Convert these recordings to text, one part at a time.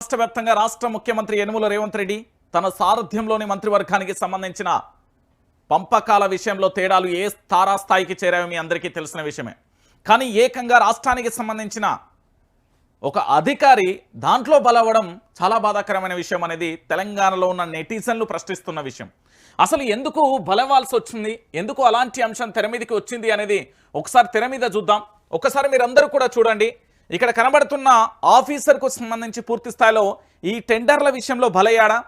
రాష్ట్ర వ్యాప్తంగా రాష్ట్ర ముఖ్యమంత్రి యనుమల రేవంత్ రెడ్డి తన సారథ్యంలోని మంత్రివర్గానికి సంబంధించిన పంపకాల విషయంలో తేడాలు ఏ తారాస్థాయికి చేరాయో మీ అందరికీ తెలిసిన విషయమే. కానీ ఏకంగా రాష్ట్రానికి సంబంధించిన ఒక అధికారి దాంట్లో బలవడం చాలా బాధాకరమైన విషయం అనేది తెలంగాణలో ఉన్న నెటిజన్లు ప్రశ్నిస్తున్న విషయం. అసలు ఎందుకు బలవాల్సి వచ్చింది? ఎందుకు అలాంటి అంశం తెర మీదకి వచ్చింది అనేది ఒకసారి తెర మీద చూద్దాం. ఒకసారి మీరందరూ కూడా చూడండి. ఇక్కడ కనబడుతున్న ఆఫీసర్కు సంబంధించి పూర్తి స్థాయిలో ఈ టెండర్ల విషయంలో బలయ్యాడా?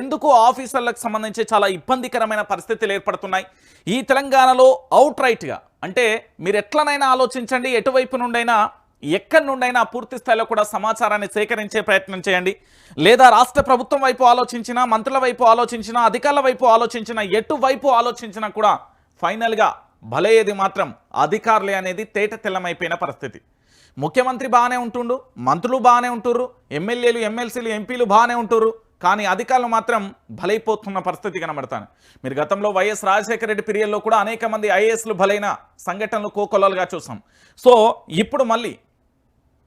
ఎందుకు ఆఫీసర్లకు సంబంధించి చాలా ఇబ్బందికరమైన పరిస్థితులు ఏర్పడుతున్నాయి? ఈ తెలంగాణలో అవుట్ రైట్గా అంటే మీరు ఎట్లనైనా ఆలోచించండి ఎటువైపు నుండైనా ఎక్కడి నుండైనా పూర్తి స్థాయిలో కూడా సమాచారాన్ని సేకరించే ప్రయత్నం చేయండి. లేదా రాష్ట్ర ప్రభుత్వం వైపు ఆలోచించినా మంత్రుల వైపు ఆలోచించినా అధికారుల వైపు ఆలోచించినా ఎటువైపు ఆలోచించినా కూడా ఫైనల్గా భలేది మాత్రం అధికారులే అనేది తేట తెల్లమైపోయిన పరిస్థితి. ముఖ్యమంత్రి బాగానే ఉంటుండు మంత్రులు బాగానే ఉంటుర్రు ఎమ్మెల్యేలు ఎమ్మెల్సీలు ఎంపీలు బాగానే ఉంటుర్రు కానీ అధికారులు మాత్రం బలైపోతున్న పరిస్థితి కనబడతాను మీరు గతంలో వైఎస్ రాజశేఖర రెడ్డి పీరియడ్లో కూడా అనేక మంది ఐఏఎస్లు బలైన సంఘటనలు కోకొల్లలుగా చూసాం. సో ఇప్పుడు మళ్ళీ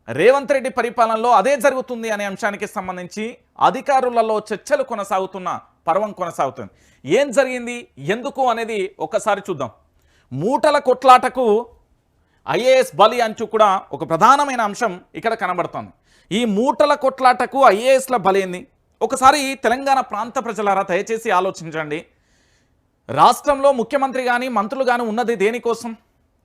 రేవంత్ రెడ్డి పరిపాలనలో అదే జరుగుతుంది అనే అంశానికి సంబంధించి అధికారులలో చర్చలు కొనసాగుతున్న పర్వం కొనసాగుతుంది. ఏం జరిగింది ఎందుకు అనేది ఒకసారి చూద్దాం. మూటల కొట్లాటకు ఐఏఎస్ బలి అంచు కూడా ఒక ప్రధానమైన అంశం ఇక్కడ కనబడుతోంది. ఈ మూటల కొట్లాటకు ఐఏఎస్ల బలేంది ఒకసారి తెలంగాణ ప్రాంత ప్రజలారా దయచేసి ఆలోచించండి. రాష్ట్రంలో ముఖ్యమంత్రి కానీ మంత్రులు కానీ ఉన్నది దేనికోసం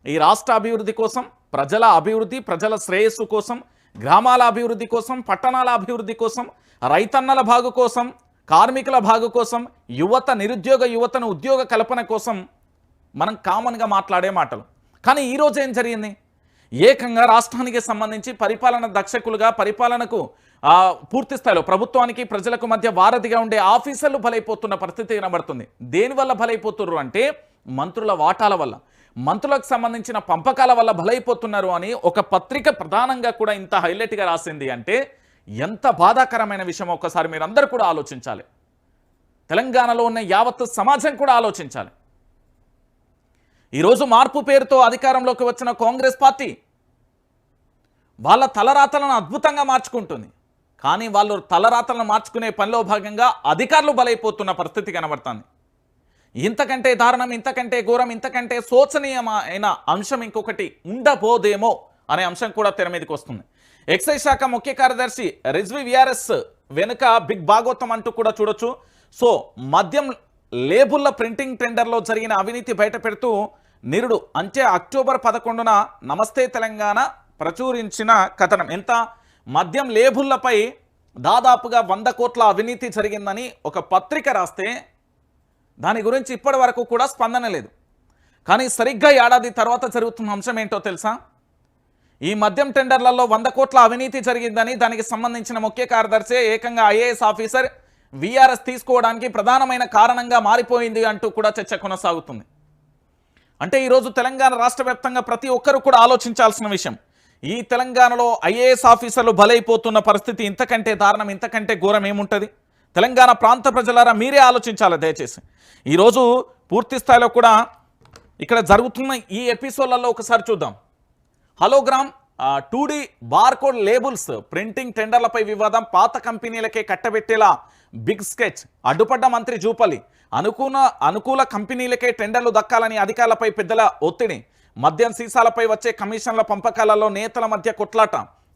ఈ రాష్ట్ర అభివృద్ధి కోసం ప్రజల అభివృద్ధి ప్రజల శ్రేయస్సు కోసం గ్రామాల అభివృద్ధి కోసం పట్టణాల అభివృద్ధి కోసం రైతన్నల బాగు కోసం కార్మికుల బాగు కోసం యువత నిరుద్యోగ యువతను ఉద్యోగ కల్పన కోసం మనం కామన్గా మాట్లాడే మాటలు. కానీ ఈరోజు ఏం జరిగింది? ఏకంగా రాష్ట్రానికి సంబంధించి పరిపాలన దక్షకులుగా పరిపాలనకు పూర్తి స్థాయిలో ప్రభుత్వానికి ప్రజలకు మధ్య వారధిగా ఉండే ఆఫీసర్లు బలైపోతున్న పరిస్థితి కనబడుతుంది దేనివల్ల బలైపోతున్నారు అంటే మంత్రుల వాటాల వల్ల. మంత్రులకు సంబంధించిన పంపకాల వల్ల బలైపోతున్నారు అని ఒక పత్రిక ప్రధానంగా కూడా ఇంత హైలైట్గా రాసింది అంటే ఎంత బాధాకరమైన విషయం ఒకసారి మీరందరూ కూడా ఆలోచించాలి. తెలంగాణలో ఉన్న యావత్తు సమాజం కూడా ఆలోచించాలి. ఈరోజు మార్పు పేరుతో అధికారంలోకి వచ్చిన కాంగ్రెస్ పార్టీ వాళ్ళ తలరాతలను అద్భుతంగా మార్చుకుంటుంది. కానీ వాళ్ళు తలరాతలను మార్చుకునే పనిలో భాగంగా అధికారులు బలైపోతున్న పరిస్థితి కనబడుతుంది. ఇంతకంటే దారుణం ఇంతకంటే ఘోరం ఇంతకంటే శోచనీయమైన అంశం ఇంకొకటి ఉండబోదేమో అనే అంశం కూడా తెర మీదకి వస్తుంది. ఎక్సైజ్ శాఖ ముఖ్య కార్యదర్శి రిజ్వి విఆర్ఎస్ వెనుక బిగ్ భాగోత్వం అంటూ కూడా చూడొచ్చు. సో మద్యం లేబుల్ల ప్రింటింగ్ టెండర్లో జరిగిన అవినీతి బయట పెడుతూ నిరుడు అంటే అక్టోబర్ పదకొండున నమస్తే తెలంగాణ ప్రచురించిన కథనం. ఎంత? మద్యం లేబుల్లపై దాదాపుగా వంద కోట్ల అవినీతి జరిగిందని ఒక పత్రిక రాస్తే దాని గురించి ఇప్పటి వరకు కూడా స్పందన లేదు. కానీ సరిగ్గా ఏడాది తర్వాత జరుగుతున్న అంశం ఏంటో తెలుసా? ఈ మద్యం టెండర్లలో వంద కోట్ల అవినీతి జరిగిందని దానికి సంబంధించిన ముఖ్య కార్యదర్శి ఏకంగా ఐఏఎస్ ఆఫీసర్ విఆర్ఎస్ తీసుకోవడానికి ప్రధానమైన కారణంగా మారిపోయింది అంటూ కూడా చర్చ కొనసాగుతుంది. అంటే ఈరోజు తెలంగాణ రాష్ట్ర వ్యాప్తంగా ప్రతి ఒక్కరూ కూడా ఆలోచించాల్సిన విషయం. ఈ తెలంగాణలో ఐఏఎస్ ఆఫీసర్లు బలైపోతున్న పరిస్థితి ఇంతకంటే దారుణం ఇంతకంటే ఘోరం ఏముంటుంది? తెలంగాణ ప్రాంత ప్రజలారా మీరే ఆలోచించాలి దయచేసి. ఈరోజు పూర్తి స్థాయిలో కూడా ఇక్కడ జరుగుతున్న ఈ ఎపిసోడ్లలో ఒకసారి చూద్దాం. Hologram two D barcode labels printing టెండర్లపై వివాదం పాత కంపెనీలకే కట్టబెట్టేలా బిగ్ స్కెచ్ అడ్డుపడ్డ మంత్రి జూపల్లి. అనుకూల అనుకూల కంపెనీలకే టెండర్లు దక్కాలని అధికారులపై పెద్దల ఒత్తిడి. మద్యం సీసాలపై వచ్చే కమిషన్ల పంపకాలలో నేతల మధ్య కొట్లాట.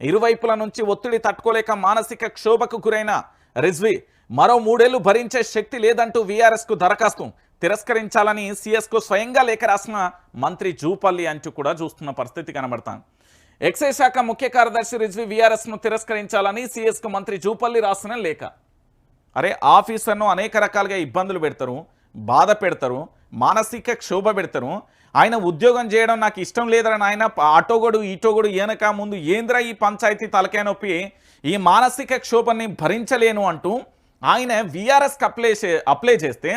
ఇరువైపుల నుంచి ఒత్తిడి తట్టుకోలేక మానసిక క్షోభకు గురైన రిజ్వి మరో మూడేళ్ళు భరించే శక్తి లేదంటూ వీఆర్ఎస్కు దరఖాస్తు. తిరస్కరించాలని సిఎస్కు స్వయంగా లేఖ రాసిన మంత్రి జూపల్లి అంటూ కూడా చూస్తున్న పరిస్థితి కనబడతాను ఎక్సైజ్ శాఖ ముఖ్య కార్యదర్శి రిజ్వి వీఆర్ఎస్ను తిరస్కరించాలని సిఎస్కు మంత్రి జూపల్లి రాసిన లేఖ. అరే ఆఫీసర్ను అనేక రకాలుగా ఇబ్బందులు పెడతారు బాధ పెడతారు మానసిక క్షోభ పెడతారు. ఆయన ఉద్యోగం చేయడం నాకు ఇష్టం లేదని ఆయన అటోగడు ఇటోగడు ఏనక ముందు ఏంద్ర ఈ పంచాయతీ తలకాయ నొప్పి? ఈ మానసిక క్షోభని భరించలేను అంటూ ఆయన విఆర్ఎస్కి అప్లై చే అప్లై చేస్తే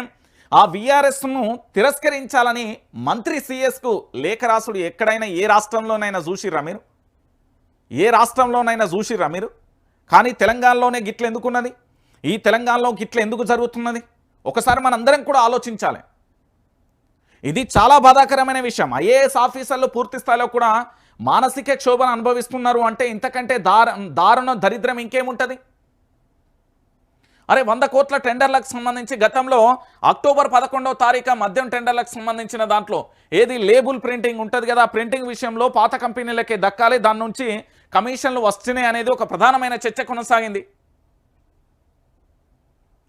ఆ విఆర్ఎస్ను తిరస్కరించాలని మంత్రి సిఎస్కు లేఖ రాసుడు ఎక్కడైనా ఏ రాష్ట్రంలోనైనా చూసిర్రా మీరు? ఏ రాష్ట్రంలోనైనా చూసిర్రా మీరు? కానీ తెలంగాణలోనే గిట్ల ఎందుకున్నది? ఈ తెలంగాణలో ఇట్లా ఎందుకు జరుగుతున్నది? ఒకసారి మనందరం కూడా ఆలోచించాలి. ఇది చాలా బాధాకరమైన విషయం. ఐఏఎస్ ఆఫీసర్లు పూర్తి స్థాయిలో కూడా మానసిక క్షోభను అనుభవిస్తున్నారు అంటే ఇంతకంటే దార దారుణ దరిద్రం ఇంకేముంటుంది? అరే వంద కోట్ల టెండర్లకు సంబంధించి గతంలో అక్టోబర్ పదకొండవ తారీఖు మద్యం టెండర్లకు సంబంధించిన దాంట్లో ఏది లేబుల్ ప్రింటింగ్ ఉంటుంది కదా ఆ ప్రింటింగ్ విషయంలో పాత కంపెనీలకే దక్కాలి దాని నుంచి కమిషన్లు వస్తున్నాయి అనేది ఒక ప్రధానమైన చర్చ కొనసాగింది.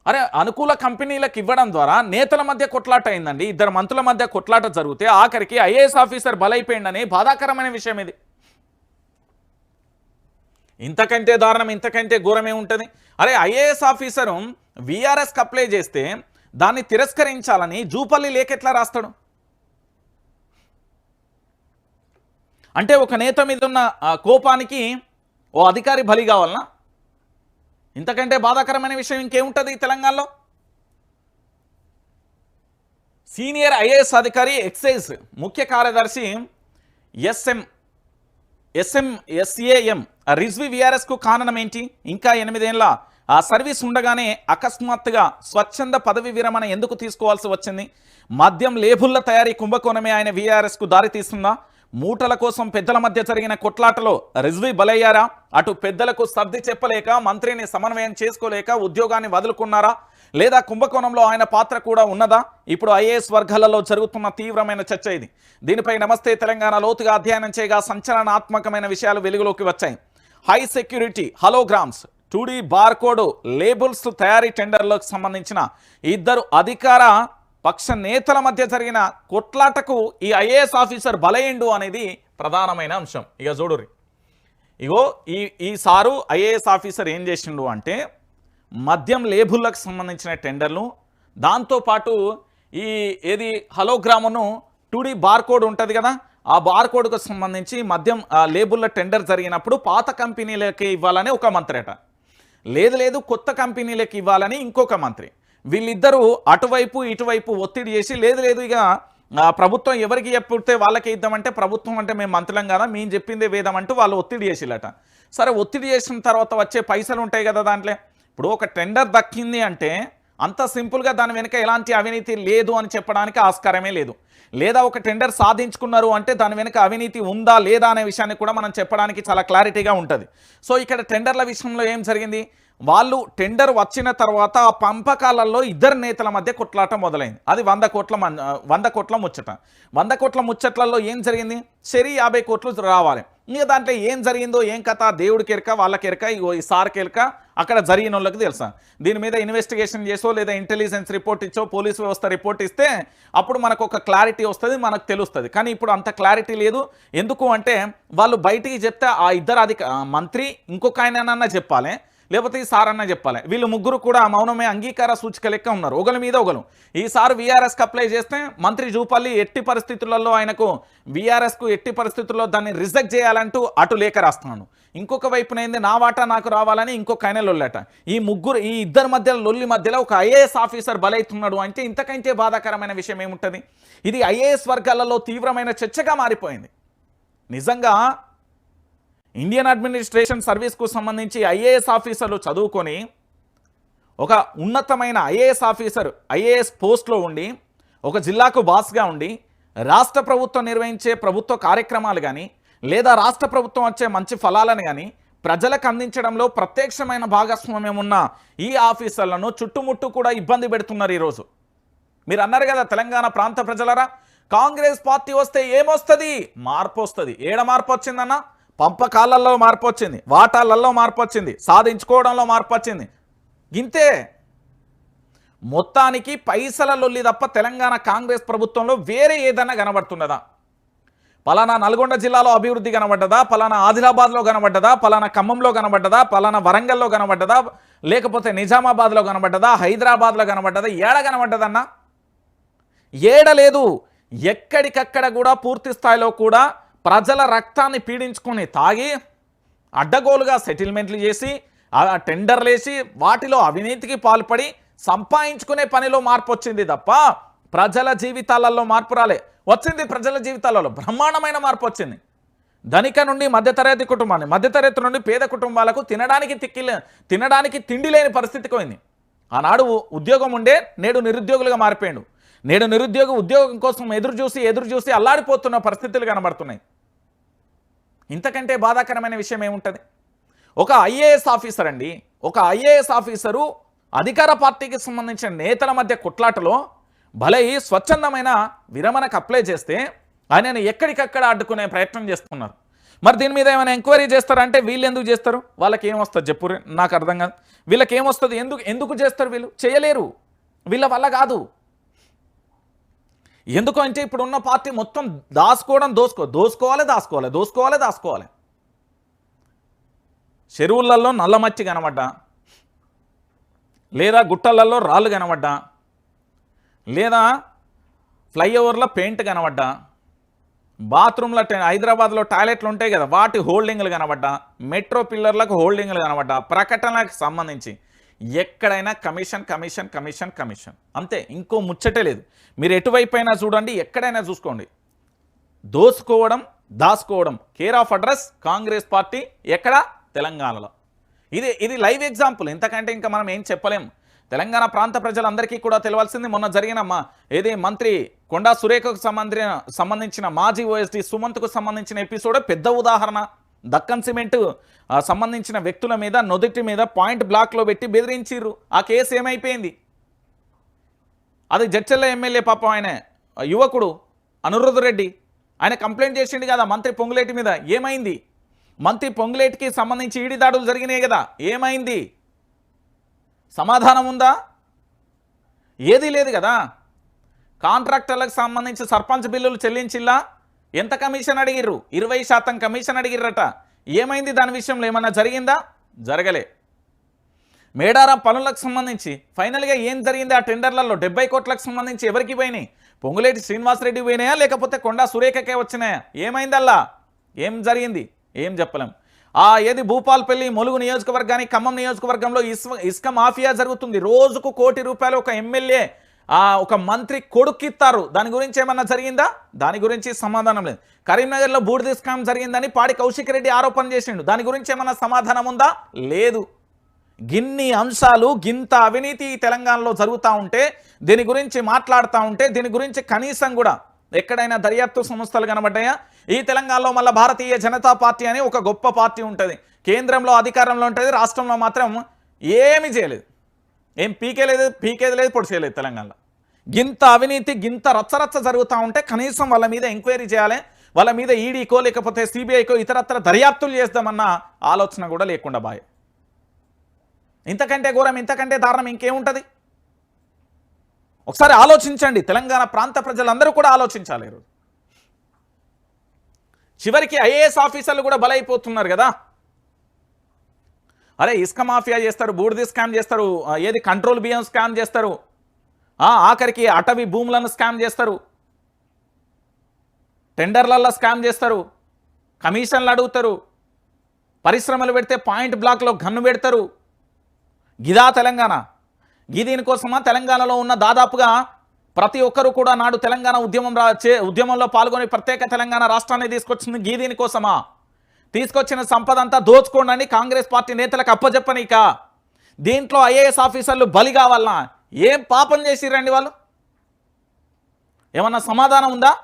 అరే అనుకూల కంపెనీలకు ఇవ్వడం ద్వారా నేతల మధ్య కొట్లాట అయిందండి. ఇద్దరు మంత్రుల మధ్య కొట్లాట జరిగితే ఆఖరికి ఐఏఎస్ ఆఫీసర్ బలైపోయిందని బాధాకరమైన విషయం ఇది. ఇంతకంటే దారుణం ఇంతకంటే ఘోరమే ఉంటుంది. అరే ఐఏఎస్ ఆఫీసరు వీఆర్ఎస్కి అప్లై చేస్తే దాన్ని తిరస్కరించాలని జూపల్లి లేకెట్లా ఎట్లా రాస్తాడు? అంటే ఒక నేత మీద ఉన్న కోపానికి ఓ అధికారి బలి కావాలనా? ఇంతకంటే బాధాకరమైన విషయం ఇంకేముంటుంది తెలంగాణలో? సీనియర్ ఐఏఎస్ అధికారి ఎక్సైజ్ ముఖ్య కార్యదర్శి ఎస్ఎం ఎస్ఎం ఎస్ఏఎం రిజ్వి విఆర్ఎస్కు కారణం ఏంటి? ఇంకా ఎనిమిదేళ్ళ ఆ సర్వీస్ ఉండగానే అకస్మాత్తుగా స్వచ్ఛంద పదవి విరమణ ఎందుకు తీసుకోవాల్సి వచ్చింది? మద్యం లేబుల్ల తయారీ కుంభకోణమే ఆయన వీఆర్ఎస్కు దారి తీస్తుందా మూటల కోసం పెద్దల మధ్య జరిగిన కొట్లాటలో రిజ్వీ బలయ్యారా? అటు పెద్దలకు సర్ది చెప్పలేక మంత్రిని సమన్వయం చేసుకోలేక ఉద్యోగాన్ని వదులుకున్నారా? లేదా కుంభకోణంలో ఆయన పాత్ర కూడా ఉన్నదా? ఇప్పుడు ఐఏఎస్ వర్గాలలో జరుగుతున్న తీవ్రమైన చర్చ ఇది. దీనిపై నమస్తే తెలంగాణ లోతుగా అధ్యయనం చేయగా సంచలనాత్మకమైన విషయాలు వెలుగులోకి వచ్చాయి. High security holograms two D barcode labels తయారీ టెండర్లకు సంబంధించిన ఇద్దరు అధికార పక్ష నేతల మధ్య జరిగిన కొట్లాటకు ఈ ఐఏఎస్ ఆఫీసర్ బలయిండు అనేది ప్రధానమైన అంశం. ఇక చూడుర్రి. ఇగో ఈ ఈ సారు ఐఏఎస్ ఆఫీసర్ ఏం చేసిండు అంటే మద్యం లేబుల్లకు సంబంధించిన టెండర్లు దాంతోపాటు ఈ ఏది హలోగ్రామును టూడీ బార్కోడ్ ఉంటుంది కదా ఆ బార్కోడ్కు సంబంధించి మద్యం ఆ, లేబుల్ల టెండర్ జరిగినప్పుడు పాత కంపెనీలకి ఇవ్వాలని ఒక మంత్రి అట లేదు లేదు కొత్త కంపెనీలకు ఇవ్వాలని ఇంకొక మంత్రి. వీళ్ళిద్దరూ అటువైపు ఇటువైపు ఒత్తిడి చేసి లేదు లేదు ఇక ప్రభుత్వం ఎవరికి చెప్తే వాళ్ళకి ఇద్దామంటే ప్రభుత్వం అంటే మేము మంత్రులం కదా మేము చెప్పిందే వేదం అంటూ వాళ్ళు ఒత్తిడి చేసిల్లట సరే ఒత్తిడి చేసిన తర్వాత వచ్చే పైసలు ఉంటాయి కదా దాంట్లో. ఇప్పుడు ఒక టెండర్ దక్కింది అంటే అంత సింపుల్గా దాని వెనుక ఎలాంటి అవినీతి లేదు అని చెప్పడానికి ఆస్కారమే లేదు. లేదా ఒక టెండర్ సాధించుకున్నారు అంటే దాని వెనుక అవినీతి ఉందా లేదా అనే విషయాన్ని కూడా మనం చెప్పడానికి చాలా క్లారిటీగా ఉంటుంది. సో ఇక్కడ టెండర్ల విషయంలో ఏం జరిగింది? వాళ్ళు టెండర్ వచ్చిన తర్వాత ఆ పంపకాలలో ఇద్దరు నేతల మధ్య కొట్లాట మొదలైంది. అది వంద కోట్ల వంద కోట్ల ముచ్చట. వంద కోట్ల ముచ్చట్లలో ఏం జరిగింది? సరి యాభై కోట్లు రావాలి. ఇంకా దాంట్లో ఏం జరిగిందో ఏం కథ? దేవుడికి ఎరక వాళ్ళకి ఎరక ఈ సార్కి ఎరక అక్కడ జరిగిన వాళ్ళకి తెలుసా? దీని మీద ఇన్వెస్టిగేషన్ చేసో లేదా ఇంటెలిజెన్స్ రిపోర్ట్ ఇచ్చో పోలీస్ వ్యవస్థ రిపోర్ట్ ఇస్తే అప్పుడు మనకు ఒక క్లారిటీ వస్తుంది మనకు తెలుస్తుంది. కానీ ఇప్పుడు అంత క్లారిటీ లేదు. ఎందుకు అంటే వాళ్ళు బయటికి చెప్తే ఆ ఇద్దరు అధిక మంత్రి ఇంకొక ఆయనన్నా చెప్పాలి. లేకపోతే ఈ సార్ అన్న చెప్పాలి. వీళ్ళు ముగ్గురు కూడా మౌనమే అంగీకార సూచిక లెక్క ఉన్నారు. ఒకరి మీద ఒకరు ఈసారి వీఆర్ఎస్కి అప్లై చేస్తే మంత్రి జూపల్లి ఎట్టి పరిస్థితులలో ఆయనకు వీఆర్ఎస్కు ఎట్టి పరిస్థితుల్లో దాన్ని రిజెక్ట్ చేయాలంటూ అటు లేఖ రాస్తున్నాను ఇంకొక వైపున ఏంది? నా వాటా నాకు రావాలని ఇంకొక ఆయన లొల్లట. ఈ ముగ్గురు ఈ ఇద్దరి మధ్యలో లొల్లి మధ్యలో ఒక ఐఏఎస్ ఆఫీసర్ బలైతున్నాడు అంటే ఇంతకంటే బాధాకరమైన విషయం ఏముంటుంది? ఇది ఐఏఎస్ వర్గాలలో తీవ్రమైన చర్చగా మారిపోయింది. నిజంగా ఇండియన్ అడ్మినిస్ట్రేషన్ సర్వీస్కు సంబంధించి ఐఏఎస్ ఆఫీసర్లు చదువుకొని ఒక ఉన్నతమైన ఐఏఎస్ ఆఫీసర్ ఐఏఎస్ పోస్ట్లో ఉండి ఒక జిల్లాకు బాస్గా ఉండి రాష్ట్ర ప్రభుత్వం నిర్వహించే ప్రభుత్వ కార్యక్రమాలు కానీ లేదా రాష్ట్ర ప్రభుత్వం వచ్చే మంచి ఫలాలను కానీ ప్రజలకు అందించడంలో ప్రత్యక్షమైన భాగస్వామ్యం ఉన్న ఈ ఆఫీసర్లను చుట్టుముట్టు కూడా ఇబ్బంది పెడుతున్నారు ఈరోజు. మీరు అన్నారు కదా తెలంగాణ ప్రాంత ప్రజలరా కాంగ్రెస్ పార్టీ వస్తే ఏమొస్తుంది? మార్పు వస్తుంది. ఏడ మార్పు వచ్చిందన్నా? పంపకాలలో మార్పు వచ్చింది వాటాలలో మార్పు వచ్చింది సాధించుకోవడంలో మార్పు వచ్చింది ఇంతే మొత్తానికి పైసల లొల్లి తప్ప తెలంగాణ కాంగ్రెస్ ప్రభుత్వంలో వేరే ఏదన్నా కనబడుతున్నదా? పలానా నల్గొండ జిల్లాలో అభివృద్ధి కనబడ్డదా? పలానా ఆదిలాబాద్లో కనబడ్డదా? పలానా ఖమ్మంలో కనబడ్డదా? పలానా వరంగల్లో కనబడ్డదా? లేకపోతే నిజామాబాద్లో కనబడ్డదా? హైదరాబాద్లో కనబడ్డదా? ఏడ కనబడ్డదన్నా? ఏడ లేదు. ఎక్కడికక్కడ కూడా పూర్తి స్థాయిలో కూడా ప్రజల రక్తాన్ని పీడించుకొని తాగి అడ్డగోలుగా సెటిల్మెంట్లు చేసి ఆ టెండర్లు వేసి వాటిలో అవినీతికి పాల్పడి సంపాదించుకునే పనిలో మార్పు వచ్చింది తప్ప ప్రజల జీవితాలలో మార్పు రాలే. వచ్చింది ప్రజల జీవితాలలో బ్రహ్మాండమైన మార్పు వచ్చింది ధనిక నుండి మధ్యతరగతి కుటుంబాన్ని మధ్యతరగతి నుండి పేద కుటుంబాలకు తినడానికి తిక్కి తినడానికి తిండి లేని పరిస్థితికి పోయింది. ఆనాడు ఉద్యోగం ఉండే నేడు నిరుద్యోగులుగా మారిపోయాడు. నేడు నిరుద్యోగ ఉద్యోగం కోసం ఎదురు చూసి ఎదురు చూసి అల్లాడిపోతున్న పరిస్థితులు కనబడుతున్నాయి. ఇంతకంటే బాధాకరమైన విషయం ఏముంటుంది? ఒక ఐఏఎస్ ఆఫీసర్ అండి ఒక ఐఏఎస్ ఆఫీసరు అధికార పార్టీకి సంబంధించిన నేతల మధ్య కొట్లాటలో భలే స్వచ్ఛందమైన విరమణకు అప్లై చేస్తే ఆయనను ఎక్కడికక్కడ అడ్డుకునే ప్రయత్నం చేస్తున్నారు. మరి దీని మీద ఏమైనా ఎంక్వైరీ చేస్తారంటే వీళ్ళు ఎందుకు చేస్తారు? వాళ్ళకి ఏమొస్తుంది చెప్పు నాకు అర్థం కాదు. వీళ్ళకి ఏమొస్తుంది ఎందుకు ఎందుకు చేస్తారు వీళ్ళు? చేయలేరు. వీళ్ళ వల్ల కాదు. ఎందుకు అంటే ఇప్పుడు ఉన్న పార్టీ మొత్తం దాచుకోవడం దోసుకో దోసుకోవాలి దాచుకోవాలి దోసుకోవాలి దాచుకోవాలి. చెరువులలో నల్లమచ్చి కనబడ్డా? లేదా గుట్టలలో రాళ్ళు కనబడ్డా? లేదా ఫ్లైఓవర్లో పెయింట్ కనబడ్డా? బాత్రూంలో హైదరాబాద్లో టాయిలెట్లు ఉంటాయి కదా వాటి హోల్డింగ్లు కనబడ్డా? మెట్రో పిల్లర్లకు హోల్డింగ్లు కనబడ్డా? ప్రకటనలకు సంబంధించి. ఎక్కడైనా కమిషన్ కమిషన్ కమిషన్ కమిషన్. అంతే ఇంకో ముచ్చటే లేదు. మీరు ఎటువైపు అయినా చూడండి ఎక్కడైనా చూసుకోండి. దోసుకోవడం దాసుకోవడం. Care of address Congress party ఎక్కడ? తెలంగాణలో. ఇది ఇది లైవ్ ఎగ్జాంపుల్ ఇంతకంటే ఇంకా మనం ఏం చెప్పలేం. తెలంగాణ ప్రాంత ప్రజలందరికీ కూడా తెలవాల్సింది మొన్న జరిగిన మా ఏది మంత్రి కొండా సురేఖకు సంబంధించిన సంబంధించిన మాజీ ఓఎస్డి సుమంత్కు సంబంధించిన ఎపిసోడ్ పెద్ద ఉదాహరణ. దక్కన్ సిమెంట్ సంబంధించిన వ్యక్తుల మీద నొదటి మీద పాయింట్ బ్లాక్లో పెట్టి బెదిరించిర్రు. ఆ కేసు ఏమైపోయింది? అది జడ్చెల్ల ఎమ్మెల్యే పాపం ఆయన యువకుడు అనురుధ రెడ్డి. ఆయన కంప్లైంట్ చేసిండు కదా మంత్రి పొంగులేటి మీద. ఏమైంది? మంత్రి పొంగులేటికి సంబంధించి ఈడి దాడులు జరిగినాయి కదా. ఏమైంది? సమాధానం ఉందా? ఏదీ లేదు కదా. కాంట్రాక్టర్లకు సంబంధించి సర్పంచ్ బిల్లులు చెల్లించిల్లా? ఎంత కమిషన్ అడిగిర్రు? ఇరవై శాతం కమిషన్ అడిగిర్రట. ఏమైంది? దాని విషయంలో ఏమన్నా జరిగిందా? జరగలే. మేడారం పనులకు సంబంధించి ఫైనల్గా ఏం జరిగింది ఆ టెండర్లలో? డెబ్బై కోట్లకు సంబంధించి ఎవరికి పోయినాయి? పొంగులేటి శ్రీనివాసరెడ్డి పోయినాయా? లేకపోతే కొండా సురేఖకే వచ్చినాయా? ఏమైందల్లా? ఏం జరిగింది? ఏం చెప్పలేం. ఆ ఏది భూపాల్పల్లి ములుగు నియోజకవర్గానికి ఖమ్మం నియోజకవర్గంలో ఇసుక ఇసుక మాఫియా జరుగుతుంది. రోజుకు కోటి రూపాయలు ఒక ఎమ్మెల్యే ఒక మంత్రి కొడుక్కిస్తారు దాని గురించి ఏమన్నా జరిగిందా? దాని గురించి సమాధానం లేదు. కరీంనగర్లో బూడిద స్కామ్ జరిగిందని పాడి కౌశిక్ రెడ్డి ఆరోపణ చేసిండు. దాని గురించి ఏమన్నా సమాధానం ఉందా? లేదు. గిన్ని అంశాలు గింత అవినీతి తెలంగాణలో జరుగుతూ ఉంటే దీని గురించి మాట్లాడుతూ ఉంటే దీని గురించి కనీసం కూడా ఎక్కడైనా దర్యాప్తు సంస్థలు కనబడ్డాయా? ఈ తెలంగాణలో మళ్ళీ భారతీయ జనతా పార్టీ అని ఒక గొప్ప పార్టీ ఉంటుంది. కేంద్రంలో అధికారంలో ఉంటుంది రాష్ట్రంలో మాత్రం ఏమీ చేయలేదు. ఏం పీకే లేదు పీకేది లేదు పొడి చేయలేదు తెలంగాణలో. గింత అవినీతి గింత రచ్చరచ్చ జరుగుతూ ఉంటే కనీసం వాళ్ళ మీద ఎంక్వైరీ చేయాలి వాళ్ళ మీద ఈడీకో లేకపోతే సిబిఐకో ఇతరత్ర దర్యాప్తులు చేద్దామన్న ఆలోచన కూడా లేకుండా బాయ్. ఇంతకంటే ఘోరం ఇంతకంటే దారుణం ఇంకేముంటుంది? ఒకసారి ఆలోచించండి తెలంగాణ ప్రాంత ప్రజలందరూ కూడా ఆలోచించాలి ఈరోజు. చివరికి ఐఏఎస్ ఆఫీసర్లు కూడా బలైపోతున్నారు కదా? అరే ఇసుక మాఫియా చేస్తారు బూడిది స్కామ్ చేస్తారు ఏది కంట్రోల్ బియ్యం స్కామ్ చేస్తారు? ఆఖరికి అటవీ భూములను స్కామ్ చేస్తారు. టెండర్లలో స్కామ్ చేస్తారు. కమిషన్లు అడుగుతారు. పరిశ్రమలు పెడితే పాయింట్ బ్లాక్లో గన్ను పెడతారు. గిదా తెలంగాణ. గీ దీనికోసమా? తెలంగాణలో ఉన్న దాదాపుగా ప్రతి ఒక్కరూ కూడా నాడు తెలంగాణ ఉద్యమం రా ఉద్యమంలో పాల్గొని ప్రత్యేక తెలంగాణ రాష్ట్రాన్ని తీసుకొచ్చింది గీ దీనికోసమా? తీసుకొచ్చిన సంపద అంతా దోచుకోండి కాంగ్రెస్ పార్టీ నేతలకు అప్పచెప్పనీక దీంట్లో ఐఏఎస్ ఆఫీసర్లు బలి కావాలనా? ఏం పాపం చేసిరండి వాళ్ళు? ఏమన్నా సమాధానం ఉందా?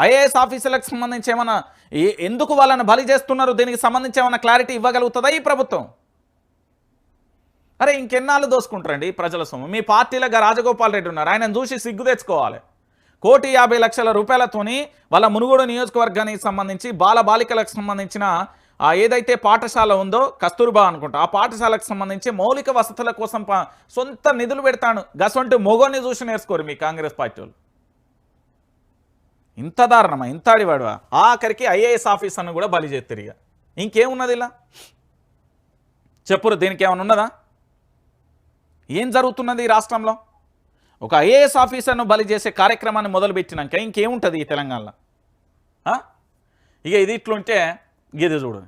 ఐఏఎస్ ఆఫీసర్లకు సంబంధించి ఏమైనా ఏ- ఎందుకు వాళ్ళని బలి చేస్తున్నారు? దీనికి సంబంధించి ఏమైనా క్లారిటీ ఇవ్వగలుగుతుందా ఈ ప్రభుత్వం? అరే ఇంకెన్నాళ్ళు దోసుకుంటారండి ప్రజల సొమ్ము? మీ పార్టీలో రాజగోపాల్ రెడ్డి ఉన్నారు. ఆయనను చూసి సిగ్గు తెచ్చుకోవాలి. కోటి యాభై లక్షల రూపాయలతోని వాళ్ళ మునుగోడు నియోజకవర్గానికి సంబంధించి బాల బాలికలకు సంబంధించిన ఏదైతే పాఠశాల ఉందో కస్తూర్బా అనుకుంటా ఆ పాఠశాలకు సంబంధించి మౌలిక వసతుల కోసం ప- సొంత నిధులు పెడతాను. గసంటూ మొగోని చూసి నేర్చుకోరు మీ కాంగ్రెస్ పార్టీ వాళ్ళు. ఇంత దారుణమా? ఇంత అడివాడువా? ఆఖరికి ఐఏఎస్ ఆఫీసర్ను కూడా బలి చేస్తారు ఇక. ఇంకేమున్నది ఇలా? చెప్పురు దీనికి ఏమైనా ఉన్నదా? ఏం జరుగుతున్నది ఈ రాష్ట్రంలో? ఒక ఐఏఎస్ ఆఫీసర్ను బలి చేసే కార్యక్రమాన్ని మొదలుపెట్టినాక ఇంకేముంటుంది ఈ తెలంగాణలో? ఇక ఇది ఇట్లుంటే ఇది చూడు.